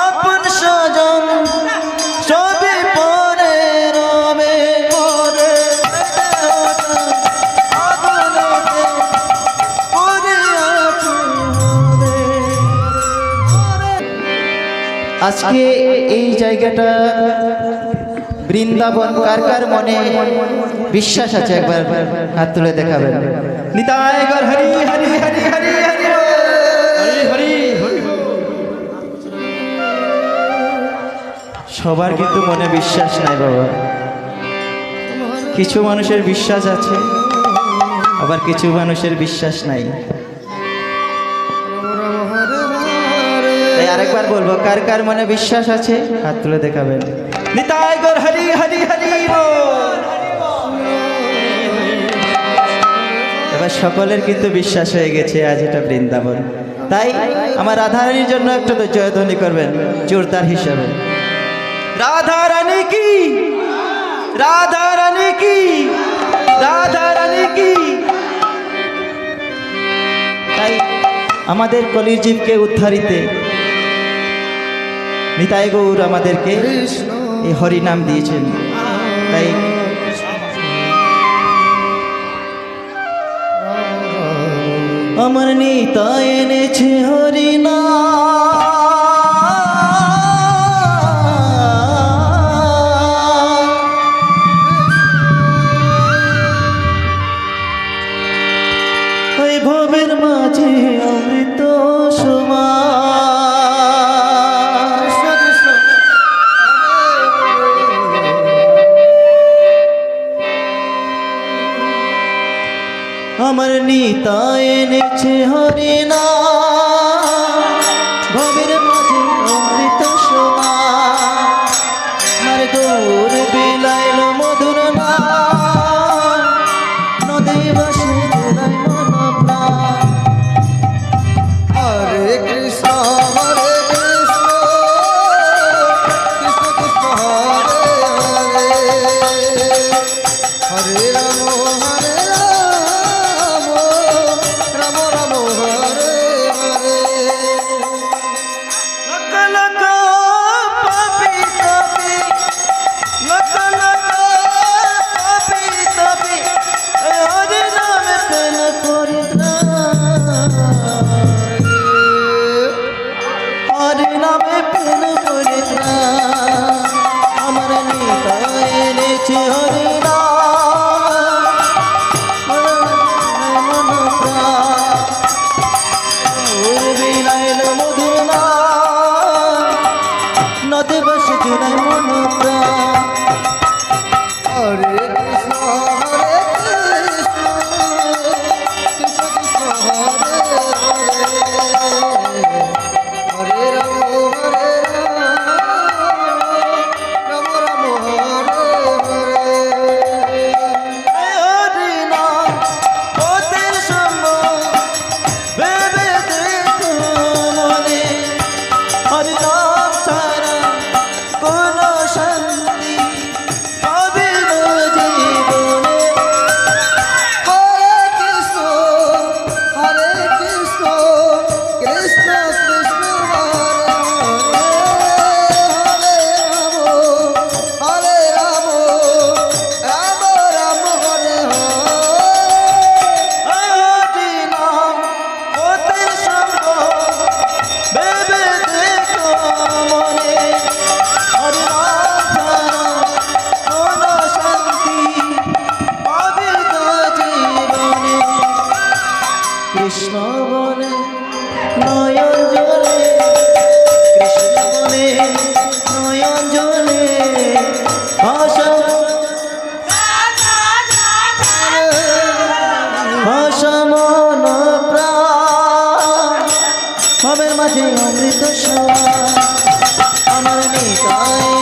আপন সবে পরে রবে আজকে এই জায়গাটা বৃন্দাবন, কার কার মনে বিশ্বাস আছে একবার? হাত তুলে দেখাবেন। নিতায় হরি হরি হরি হরি। সবার কিন্তু মনে বিশ্বাস নাই বাবা। কিছু মানুষের বিশ্বাস আছে, আবার কিছু মানুষের বিশ্বাস নাই। আরেকবার বলব, কার কার মনে বিশ্বাস আছে, হাত তুলে দেখাবেন। এবার সকলের কিন্তু বিশ্বাস হয়ে গেছে, আজ এটা বৃন্দাবন। তাই আমার রাধারানীর জন্য একটা তো জয়ধ্বনি করবেন, জোরদার হিসাবে। রাধা রানী কি? রাধা রানী কি? রাধা রানী কি? তাই আমাদের কলিজীবকে উদ্ধারিতে নিতাই গৌর আমাদেরকে এই হরি নাম দিয়েছেন। তাই আমার নিতা এনেছে হরি আমার নিতা এনেছে হরিনা আছে কৃষ্ণ বলে নয়ন জলে কৃষ্ণ বলে নয়ন জলে ভাষণ মাঝে অমৃত আমার নিতায়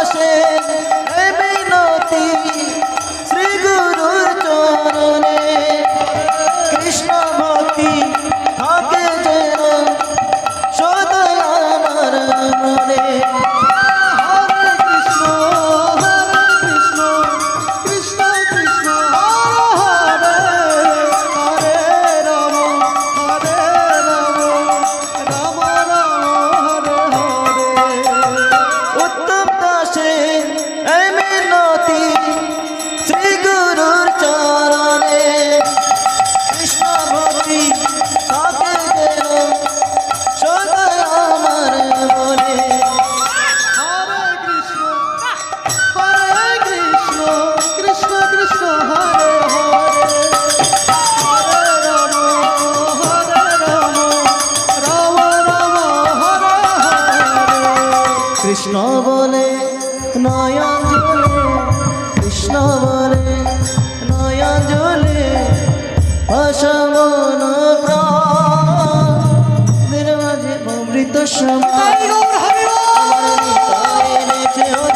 আসে। কৃষ্ণ বলে নয়ন জলে কৃষ্ণ বলে নয়ন জলে অসমন প্রমৃত সময়। আমার